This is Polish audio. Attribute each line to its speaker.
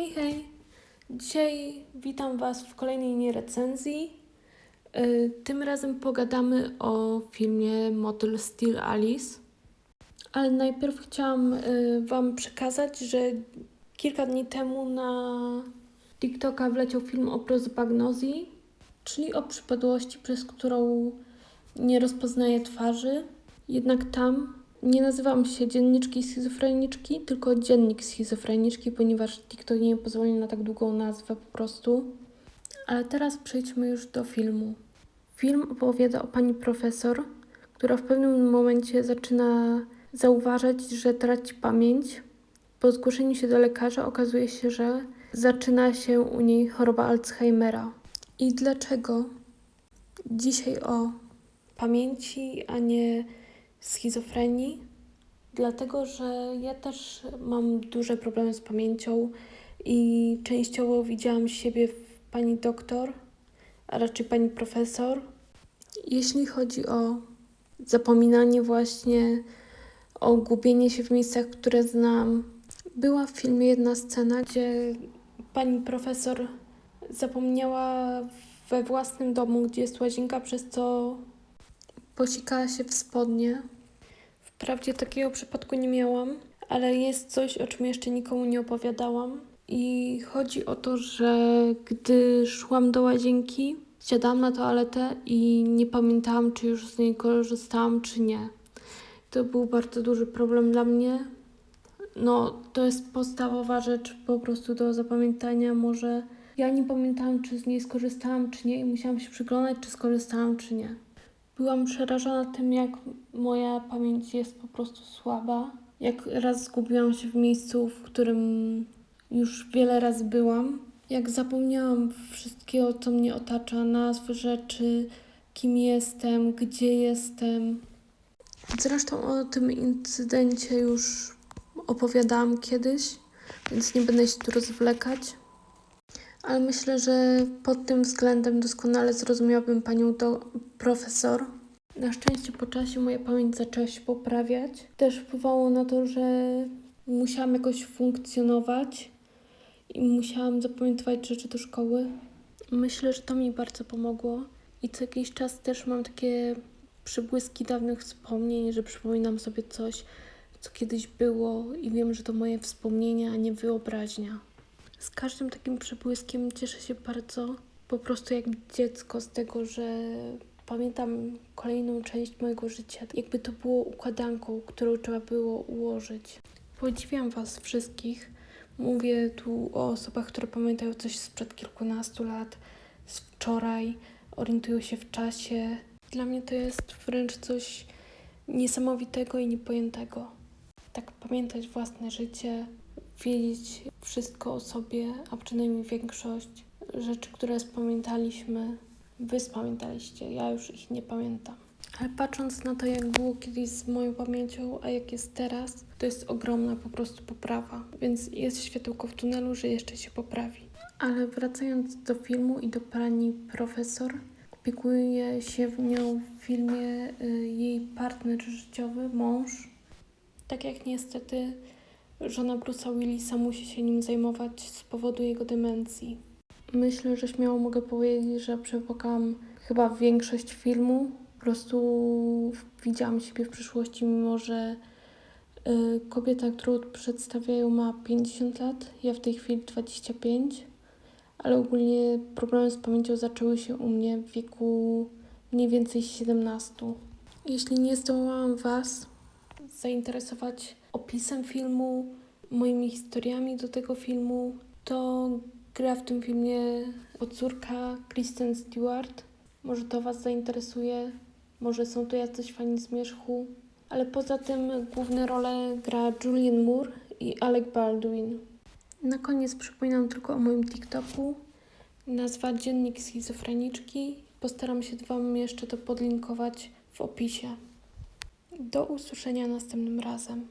Speaker 1: Hej, hej! Dzisiaj witam Was w kolejnej nierecenzji. Y, Tym razem pogadamy o filmie Motel Steel Alice. Ale najpierw chciałam y, Wam przekazać, że kilka dni temu na TikToka wleciał film o prozopagnozji, czyli o przypadłości, przez którą nie rozpoznaję twarzy. Jednak tam nie nazywam się dzienniczki schizofreniczki, tylko dziennik schizofreniczki, ponieważ TikTok nie pozwoli na tak długą nazwę po prostu. Ale teraz przejdźmy już do filmu. Film opowiada o pani profesor, która w pewnym momencie zaczyna zauważać, że traci pamięć. Po zgłoszeniu się do lekarza okazuje się, że zaczyna się u niej choroba Alzheimera. I dlaczego dzisiaj o pamięci, a nie schizofrenii? Dlatego, że ja też mam duże problemy z pamięcią i częściowo widziałam siebie w pani doktor, a raczej pani profesor. Jeśli chodzi o zapominanie właśnie, o gubienie się w miejscach, które znam, była w filmie jedna scena, gdzie pani profesor zapomniała we własnym domu, gdzie jest łazienka, przez co posikała się w spodnie. Wprawdzie takiego przypadku nie miałam, ale jest coś, o czym jeszcze nikomu nie opowiadałam. I chodzi o to, że gdy szłam do łazienki, siadałam na toaletę i nie pamiętałam, czy już z niej korzystałam, czy nie. To był bardzo duży problem dla mnie. No, to jest podstawowa rzecz po prostu do zapamiętania. Może ja nie pamiętałam, czy z niej skorzystałam, czy nie, i musiałam się przyglądać, czy skorzystałam, czy nie. Byłam przerażona tym, jak moja pamięć jest po prostu słaba. Jak raz zgubiłam się w miejscu, w którym już wiele razy byłam. Jak zapomniałam wszystkiego, co mnie otacza, nazw rzeczy, kim jestem, gdzie jestem. Zresztą o tym incydencie już opowiadałam kiedyś, więc nie będę się tu rozwlekać. Ale myślę, że pod tym względem doskonale zrozumiałabym panią do profesor. Na szczęście po czasie moja pamięć zaczęła się poprawiać. Też wpływało na to, że musiałam jakoś funkcjonować i musiałam zapamiętywać rzeczy do szkoły. Myślę, że to mi bardzo pomogło. I co jakiś czas też mam takie przybłyski dawnych wspomnień, że przypominam sobie coś, co kiedyś było i wiem, że to moje wspomnienia, a nie wyobraźnia. Z każdym takim przebłyskiem cieszę się bardzo, po prostu jak dziecko z tego, że pamiętam kolejną część mojego życia, jakby to było układanką, którą trzeba było ułożyć. Podziwiam Was wszystkich. Mówię tu o osobach, które pamiętają coś sprzed kilkunastu lat, z wczoraj, orientują się w czasie. Dla mnie to jest wręcz coś niesamowitego i niepojętego. Tak pamiętać własne życie, wiedzieć wszystko o sobie, a przynajmniej większość rzeczy, które spamiętaliśmy, wy spamiętaliście. Ja już ich nie pamiętam. Ale patrząc na to, jak było kiedyś z moją pamięcią, a jak jest teraz, to jest ogromna po prostu poprawa. Więc jest światełko w tunelu, że jeszcze się poprawi. Ale wracając do filmu i do pani profesor, opiekuje się w nią w filmie y, jej partner życiowy, mąż. Tak jak niestety żona Bruce'a Willisa musi się nim zajmować z powodu jego demencji. Myślę, że śmiało mogę powiedzieć, że przepłakałam chyba większość filmu. Po prostu widziałam siebie w przyszłości, mimo że y, kobieta, którą przedstawiają, ma 50 lat, ja w tej chwili 25, ale ogólnie problemy z pamięcią zaczęły się u mnie w wieku mniej więcej 17. Jeśli nie zdołałam Was zainteresować opisem filmu, moimi historiami do tego filmu, to gra w tym filmie córka Kristen Stewart. Może to Was zainteresuje, może są to jacyś fani zmierzchu, ale poza tym główne role gra Julian Moore i Alec Baldwin. Na koniec przypominam tylko o moim TikToku. Nazwa Dziennik Schizofreniczki. Postaram się Wam jeszcze to podlinkować w opisie. Do usłyszenia następnym razem.